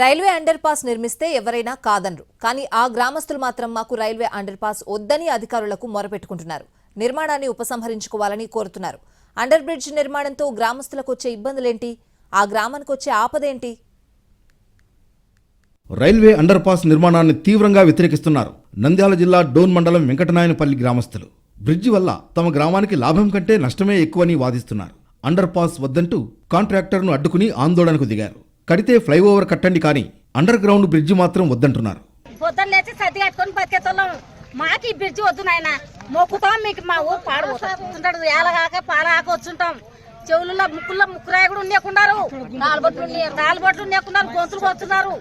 Railway under pass నిర్మిస్తే ఎవరైనా కాదనరు. కానీ ఆ గ్రామస్తులు మాత్రం మాకు రైల్వే అండర్ పాస్ వద్దని అధికారులకు మొరపెట్టుకుంటున్నారు. నిర్మాణాన్ని ఉపసంహరించుకోవాలని కోరుతున్నారు. అండర్ బ్రిడ్జ్ నిర్మాణంతో గ్రామస్తులకు వచ్చే ఇబ్బందులేంటి? ఆ గ్రామానికి వచ్చే ఆపదేంటి? రైల్వే అండర్ పాస్ నిర్మాణాన్ని తీవ్రంగా వ్యతిరేకిస్తున్నారు. నంద్యాల జిల్లా డోన్ మండలం వెంకటనాయనపల్లి గ్రామస్తులు. బ్రిడ్జి వల్ల తమ గ్రామానికి లాభం కంటే నష్టమే ఎక్కువని వాదిస్తున్నారు. అండర్ పాస్ వద్దంటూ కాంట్రాక్టర్ను అడ్డుకుని ఆందోళనకు దిగారు. కడితే ఫ్లైఓవర్ కట్టండి కానీ అండర్ గ్రౌండ్ బ్రిడ్జి మాత్రం వద్దంటున్నారు. పొద్దున్న లేచి సర్ది కట్టుకొని బతికేతోళ్ళం. మాకు ఈ బ్రిడ్జి వద్దు నాయన. మొక్కుతాం మీకు మా ఊరు పాడుతుంటాడు ఏలగాక పాలగాక వచ్చుంటాం. చెవులలో ముక్కుల్లో ముక్కురాయి కూడా ఉండేకున్నారు నాలుబొట్లు ఉండే- ఉండేకున్నారు గొంతులు కొడుతున్నారు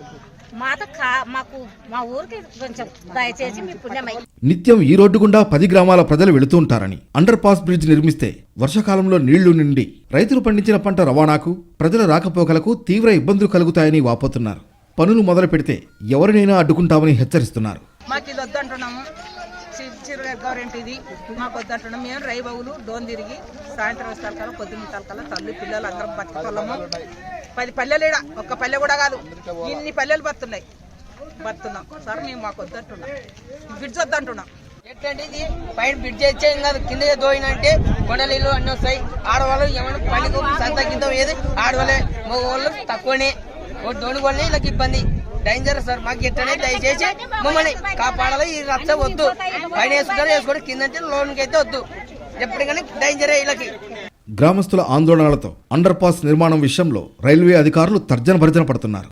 మాత కా మాకు మా ఊరికి కొంచెం దయచేసి మీ పుణ్యమై నిత్యం ఈ రోడ్డు గుండా పది గ్రామాల ప్రజలు వెళుతూ ఉంటారని అండర్ పాస్ బ్రిడ్జ్ నిర్మిస్తే వర్షాకాలంలో నీళ్ళు నిండి రైతులు పండించిన పంట రవాణాకు ప్రజల రాకపోకలకు తీవ్ర ఇబ్బందులు కలుగుతాయని వాపోతున్నారు. పనులు మొదలు పెడితే ఎవరినైనా అడ్డుకుంటామని హెచ్చరిస్తున్నారు. మాకు ఇది వద్దంటున్నాము గవర్నమెంట్ ఇది. మాకు వద్దంటున్నాం మేము డోన్ తిరిగి సాయంత్రం వస్తారు పొద్దున్న తల్లి పిల్లలు అందరం బతుకుతున్నాము పది పల్లెలు ఒక్క పల్లె కూడా కాదు. ఇన్ని పల్లెలు బతున్నాయి. బతున్నాం సార్ మేము మాకు వద్దంటున్నాం. బ్రిడ్జ్ వద్దంటున్నాం. ఎట్లంటే ఇది పైన బ్రిడ్జ్ వచ్చే కాదు కింద దోయినంటే కొండలీలు అన్ని వస్తాయి. ఆడవాళ్ళు ఏమైనా పనికి సంత కింద ఏది ఆడవాళ్ళే మగవాళ్ళు తక్కువనే. దోని వల్లే వీళ్ళకి ఇబ్బంది. డేంజర్ సార్ మాకు ఎట్లనే దయచేసి మమ్మల్ని కాపాడాలి. ఈ రచ్చ వద్దు. పైన వేసుకుంటారు వేసుకోవడం కింద అంటే లోన్కి అయితే వద్దు. ఎప్పటికైనా డేంజరే వీళ్ళకి. గ్రామస్తుల ఆందోళనలతో అండర్ పాస్ నిర్మాణం విషయంలో రైల్వే అధికారులు తర్జన భర్జన పడుతున్నారు.